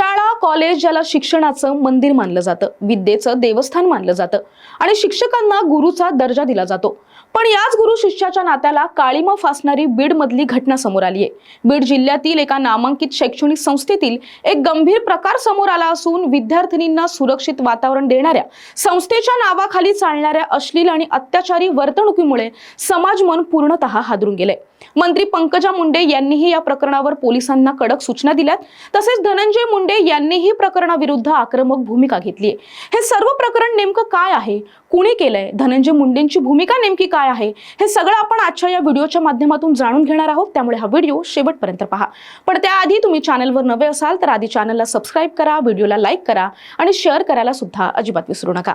शाळा कॉलेज ज्याला शिक्षणाचं मंदिर मानलं जातं. विद्येचं देवस्थान मानलं जातं. आणि शिक्षकांना गुरुचा दर्जा दिला जातो. पण याच गुरु शिष्याच्या नात्याला काळीमा फासणारी बीड मधली घटना समोर आली आहे बीड जिल्ह्यातील एका नामांकित शैक्षणिक संस्थेतील एक गंभीर प्रकार समोर आला असून विद्यार्थिनींना सुरक्षित वातावरण देणाऱ्या संस्थेच्या नावाखाली चालणाऱ्या अश्लील आणि अत्याचारी वर्तणुकीमुळे समाज मन पूर्णतः हादरून गेले मंत्री पंकजा मुंडे यांनीही या प्रकरणावर पोलिसांना कडक सूचना दिल्यात. तसेच धनंजय मुंडे यांनीही प्रकरणाविरुद्ध आक्रमक भूमिका घेतली हे सर्व प्रकरण नेमकं काय आहे? कुणी केलंय? धनंजय मुंडेंची भूमिका नेमकी काय आहे? हे सगळं आपण आजच्या या व्हिडिओच्या माध्यमातून जाणून घेणार आहोत. त्यामुळे हा व्हिडिओ शेवटपर्यंत पहा. पण त्याआधी तुम्ही चॅनलवर नवे असाल तर आधी चॅनलला सबस्क्राईब करा व्हिडिओला लाईक करा आणि शेअर करायला सुद्धा अजिबात विसरू नका.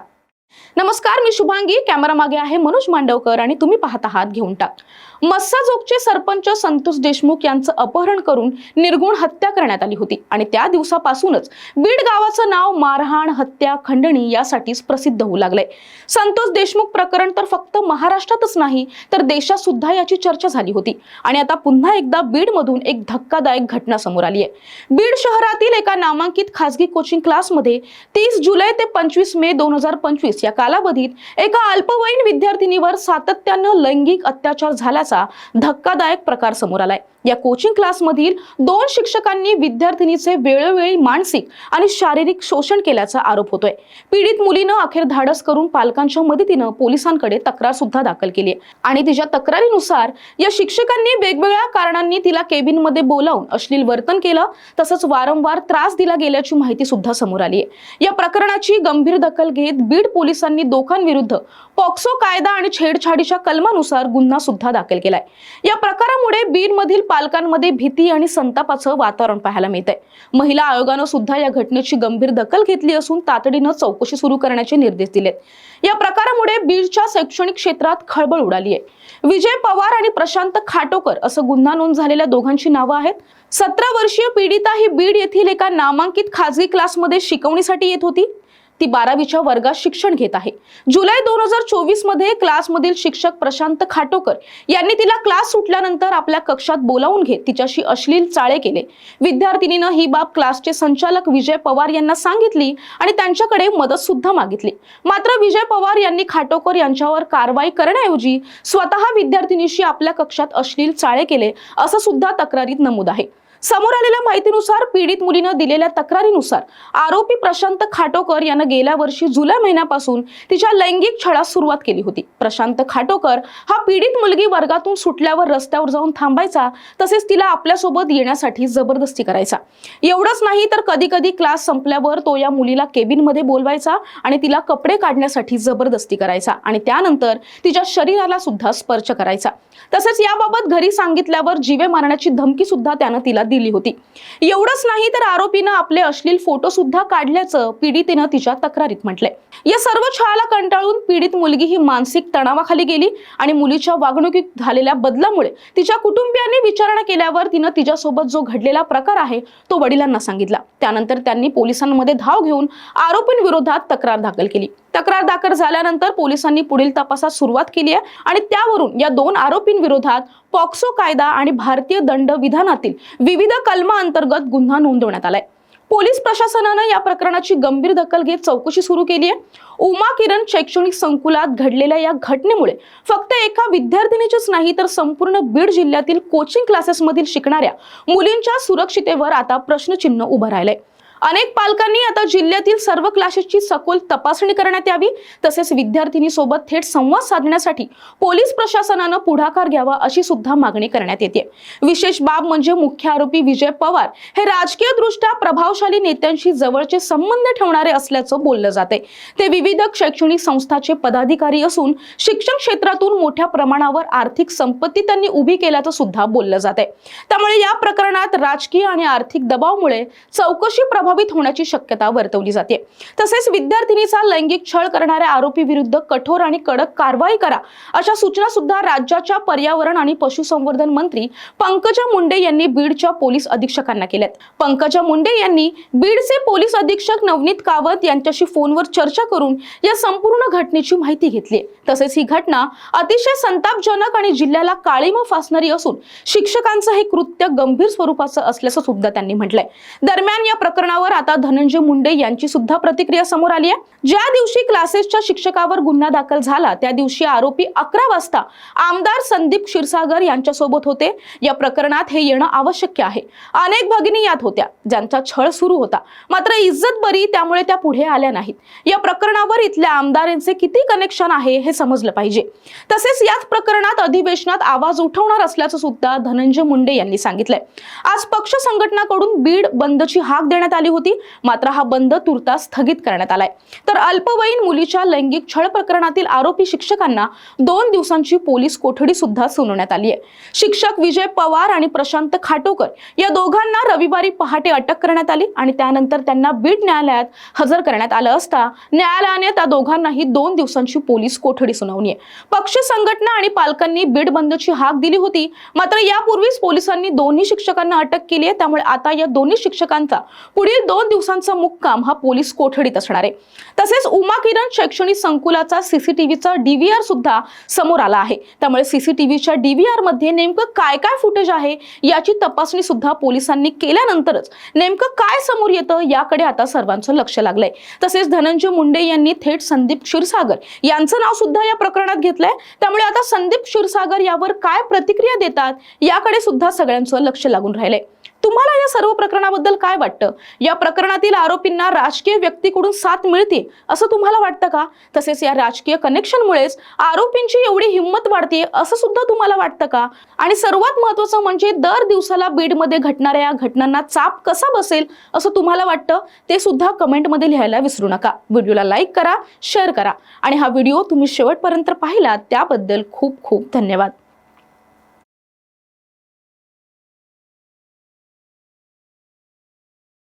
नमस्कार मी शुभांगी. कॅमेरा मागे आहे मनोज मांडवकर आणि तुम्ही पाहत आहात घेऊन टाक. मस्साजोगचे सरपंच संतोष देशमुख यांचं अपहरण करून निर्गुण हत्या करण्यात आली होती आणि त्या दिवसापासूनच बीड गावाचं नाव मारहाण हत्या खंडणी यासाठीच प्रसिद्ध होऊ लागलंय. संतोष देशमुख प्रकरण तर फक्त महाराष्ट्रातच नाही तर देशात सुद्धा याची चर्चा झाली होती. आणि आता पुन्हा एकदा बीडमधून एक धक्कादायक घटना समोर आली आहे बीड शहरातील एका नामांकित खासगी कोचिंग क्लासमध्ये तीस जुलै ते पंचवीस मे दोन हजार पंचवीस या कालावधीत एका अल्पवयीन विद्यार्थिनीवर सातत्यानं लैंगिक अत्याचार झाल्याचा धक्कादायक प्रकार समोर आलाय. या कोचिंग क्लासमधील दोन शिक्षकांनी विद्यार्थिनीचे वेळोवेळी मानसिक आणि शारीरिक शोषण केल्याचा आरोप होतोय. पीडित मुलीनं अखेर धाडस करून पालकांच्या मदतीनं पोलिसांकडे तक्रार सुद्धा दाखल केली आहे. आणि तिच्या तक्रारीनुसार या शिक्षकांनी वेगवेगळ्या कारणांनी तिला केबिनमध्ये बोलावून अश्लील वर्तन केलं तसंच वारंवार त्रास दिला गेल्याची माहिती सुद्धा समोर आली आहे. या प्रकरणाची गंभीर दखल घेत बीड पोलिसांनी दोघांविरुद्ध पॉक्सो कायदा आणि छेडछाडीच्या कलमानुसार गुन्हा सुद्धा दाखल केलाय. या प्रकारामुळे बीडमधील पालकांमध्ये भीती आणि संतापाचं वातावरण पाहायला मिळत आहे महिला आयोगानं सुद्धा या घटनेची गंभीर दखल घेतली असून तातडीनं चौकशी सुरू करण्याचे निर्देश दिलेत. या प्रकारामुळे बीडच्या शैक्षणिक क्षेत्रात खळबळ उडाली आहे. विजय पवार आणि प्रशांत खाटोकर असं गुन्हा नोंद झालेल्या दोघांची नावं आहेत. सतरा वर्षीय पीडिता ही बीड येथील एका नामांकित खाजगी क्लासमध्ये शिकवणीसाठी येत होती. ती बारावीच्या वर्गात शिक्षण घेत आहे. जुलै दोन हजार चोवीसमध्ये क्लासमधील शिक्षक प्रशांत खाटोकर यांनी तिला क्लास सुटल्यानंतर आपल्या कक्षात बोलावून घेत तिच्याशी अश्लील चाळे केले. विद्यार्थिनीनं ही बाब क्लासचे संचालक विजय पवार यांना सांगितली आणि त्यांच्याकडे मदत सुद्धा मागितली. मात्र विजय पवार यांनी खाटोकर यांच्यावर कारवाई करण्याऐवजी स्वतः विद्यार्थिनीशी आपल्या कक्षात अश्लील चाळे केले असं सुद्धा तक्रारीत नमूद आहे. समोर आलेल्या माहितीनुसार पीडित मुलीनं दिलेल्या तक्रारीनुसार आरोपी प्रशांत खाटोकर यानं गेल्या वर्षी जुलै महिन्यापासून तिच्या लैंगिक छळास सुरुवात केली होती. प्रशांत खाटोकर हा पीडित मुलगी वर्गातून सुटल्यावर रस्त्यावर जाऊन थांबायचा तसेच तिला आपल्यासोबत येण्यासाठी जबरदस्ती करायचा. एवढंच नाही तर कधी कधी क्लास संपल्यावर तो या मुलीला केबिनमध्ये बोलवायचा आणि तिला कपडे काढण्यासाठी जबरदस्ती करायचा आणि त्यानंतर तिच्या शरीराला सुद्धा स्पर्श करायचा. तसेच याबाबत घरी सांगितल्यावर जीवे मारण्याची धमकी सुद्धा त्यानं तिला दिली. दिली होती. एवढंच नाही तर आरोपीनं आपले अश्लील फोटो सुद्धा काढल्याचं पीडितेनं तिच्या तक्रारीत म्हटलंय. या सर्व छळाला कंटाळून पीडित मुलगी ही मानसिक तणावाखाली गेली आणि मुलीच्या वागणुकीत झालेल्या बदलामुळे तिच्या कुटुंबियांनी विचारणा केल्यावर तिनं तिच्यासोबत जो घडलेला प्रकार आहे तो वडिलांना सांगितला. त्यानंतर त्यांनी पोलिसांमध्ये धाव घेऊन आरोपींविरोधात तक्रार दाखल केली. तक्रार दाखल झाल्यानंतर पोलिसांनी पुढील तपासात सुरुवात केली आहे आणि त्यावरून या दोन आरोपींविरोधात पॉक्सो कायदा आणि भारतीय दंड विधानातील विविध कलमांतर्गत गुन्हा नोंदवण्यात आलाय. पोलीस प्रशासनानं या प्रकरणाची गंभीर दखल घेत चौकशी सुरू केली आहे. उमा किरण शैक्षणिक संकुलात घडलेल्या या घटनेमुळे फक्त एका विद्यार्थिनीचीच नाही तर संपूर्ण बीड जिल्ह्यातील कोचिंग क्लासेसमधील शिकणाऱ्या मुलींच्या सुरक्षितेवर आता प्रश्नचिन्ह उभं राहिलंय. अनेक पालकांनी आता जिल्ह्यातील सर्व क्लासेसची सखोल तपासणी करण्यात यावी तसेच विद्यार्थिनी सोबत थेट संवाद साधण्यासाठी पोलीस प्रशासनानं पुढाकार घ्यावा अशी सुद्धा मागणी करण्यात येते. विशेष बाब म्हणजे मुख्य आरोपी विजय पवार हे राजकीय दृष्ट्या प्रभावशाली नेत्यांशी जवळचे संबंध ठेवणारे असल्याचं बोललं जाते ते विविध शैक्षणिक संस्थाचे पदाधिकारी असून शिक्षण क्षेत्रातून मोठ्या प्रमाणावर आर्थिक संपत्ती त्यांनी उभी केल्याचं सुद्धा बोललं जाते त्यामुळे या प्रकरणात राजकीय आणि आर्थिक दबावमुळे चौकशी प्रभाव प्रभावित होण्याची शक्यता वर्तवली जाते. तसेच विद्यार्थिनीचा लैंगिक छळ करणाऱ्या आरोपी विरुद्ध कठोर आणि कडक कारवाई करा अशा सूचना सुद्धा राज्याच्या पर्यावरण आणि पशुसंवर्धन मंत्री पंकजा मुंडे यांनी बीडच्या पोलीस अधीक्षकांना केल्यात. पंकजा मुंडे यांनी बीडचे पोलीस अधीक्षक नवनीत कावत यांच्याशी फोनवर चर्चा करून या संपूर्ण घटनेची माहिती घेतली तसेच ही घटना अतिशय संतापजनक आणि जिल्ह्याला काळीमा फासणारी असून शिक्षकांचं हे कृत्य गंभीर स्वरूपाचं असल्याचं सुद्धा त्यांनी म्हटलंय. दरम्यान या प्रकरणात प्रकरणावर आता धनंजय मुंडे यांची सुद्धा प्रतिक्रिया समोर आली आहे. ज्या दिवशी क्लासेसच्या शिक्षकावर गुन्हा दाखल झाला त्या दिवशी आरोपी अकरा वाजता आमदार संदीप क्षीरसागर यांच्यासोबत होते. या प्रकरणात हे येणं आवश्यक आहे. अनेक भगिनी यात होत्या ज्यांचा छळ सुरू होता. मात्र इज्जत बरी त्यामुळे त्या पुढे आल्या नाहीत. या प्रकरणावर इथल्या आमदारांचे किती कनेक्शन आहे हे समजलं पाहिजे. तसेच याच प्रकरणात अधिवेशनात आवाज उठवणार असल्याचं सुद्धा धनंजय मुंडे यांनी सांगितलंय. आज पक्ष संघटनाकडून बीड बंदची हाक देण्यात आली होती. मात्र हा बंद तुर्तास स्थगित करण्यात आलाय. तर अल्पवयीन मुलीच्या लैंगिक छळ प्रकरणातील आरोपी शिक्षकांना दोन दिवसांची पोलीस कोठडी सुद्धा सुनावण्यात आली आहे. शिक्षक विजय पवार आणि प्रशांत खाटोकर या दोघांना रविवारी पहाटे अटक करण्यात आली आणि त्यानंतर त्यांना बीड न्यायालयात हजर करण्यात आलं असता न्यायालयाने त्या दोघांनाही दोन दिवसांची पोलीस कोठडी सुनावली आहे. पक्ष संघटना आणि पालकांनी बीड बंदची हाक दिली होती. मात्र यापूर्वीच पोलिसांनी दोन्ही शिक्षकांना अटक केली आहे. त्यामुळे आता या दोन्ही शिक्षकांचा पुढील दोन दिवसांचा मुक्काम हा पोलीस कोठडीत असणार आहे. तसेच उमा किरण शैक्षणिक संकुलाचा सीसीटीव्हीचा डीव्हीआर सुद्धा समोर आला आहे. त्यामुळे सीसीटीव्हीच्या डीव्हीआरमध्ये नेमकं काय काय फुटेज आहे याची तपासणी सुद्धा पोलिसांनी केल्यानंतरच नेमकं काय समोर येतं याकडे आता सर्वांचं लक्ष लागलंय. तसेच धनंजय मुंडे यांनी थेट संदीप क्षीरसागर यांचं नाव सुद्धा या प्रकरणात घेतलंय. त्यामुळे आता संदीप क्षीरसागर यावर काय प्रतिक्रिया देतात याकडे सुद्धा सगळ्यांचं लक्ष लागून राहिलंय. तुम्हाला या सर्व प्रकरणाबद्दल काय वाटतं? या प्रकरणातील आरोपींना राजकीय व्यक्तीकडून साथ मिळते असं तुम्हाला वाटतं का? तसेच या राजकीय कनेक्शनमुळेच आरोपींची एवढी हिंमत वाढते असं सुद्धा तुम्हाला वाटतं का? आणि सर्वात महत्वाचं म्हणजे दर दिवसाला बीडमध्ये घटणाऱ्या या घटनांना चाप कसा बसेल असं तुम्हाला वाटतं? ते सुद्धा कमेंटमध्ये लिहायला विसरू नका. व्हिडिओला लाईक करा शेअर करा. आणि हा व्हिडिओ तुम्ही शेवटपर्यंत पाहिला त्याबद्दल खूप खूप धन्यवाद.